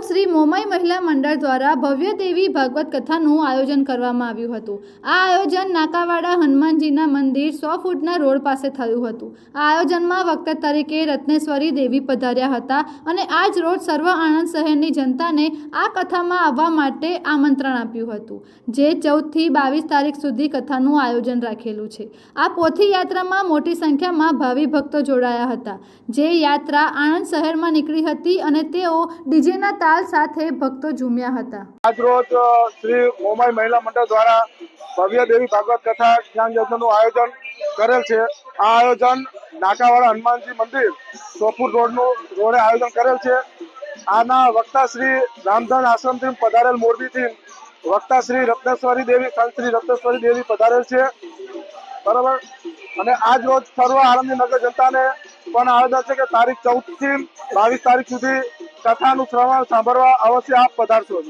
આજરોજ શ્રી મોમાઈ મહિલા મંડળ દ્વારા ભવ્ય દેવી ભાગવત કથાનું આયોજન કરવામાં આવ્યું હતું. આ આયોજન નાકાવાડા હનુમાનજીના મંદિર સો ફૂટના રોડ પાસે થયું હતું. આ આયોજનમાં વક્તા તરીકે રત્નેશ્વરી દેવી પધાર્યા હતા અને આજ રોજ સર્વ આણંદ શહેરની જનતાને આ કથામાં આવવા માટે આમંત્રણ આપ્યું હતું, જે ચૌદથી બાવીસ તારીખ સુધી કથાનું આયોજન રાખેલું છે. આ પોથી યાત્રામાં મોટી સંખ્યામાં ભાવિ ભક્તો જોડાયા હતા. જે યાત્રા આણંદ શહેરમાં નીકળી હતી અને તેઓ ડીજેના તાલ સાથે ભક્તો ઝૂમ્યા હતા. આજરોજ શ્રી મોમાઈ મહિલા મંડળ દ્વારા ભવ્ય દેવી ભાગવત કથા જ્ઞાન યજ્ઞનું આયોજન કરેલ છે. આ આયોજન નાકાવાળા હનુમાનજી મંદિર, સોપુર રોડનું, રોડે આયોજન કરેલ છે. આના વક્તા શ્રી રામધન આશ્રમથી પધારેલ મોરબીથી વક્તા શ્રી રત્નેશ્વરી દેવી, સંત શ્રી રત્નેશ્વરી દેવી પધારેલ છે. બરાબર? અને આજ રોજ સર્વ આણંદની નગર જનતાને પણ આયોજન છે કે તારીખ ચૌદથી બાવીસ તારીખ સુધી કથાનું શ્રવણ સાંભળવા અવશ્ય આપ પધારશો.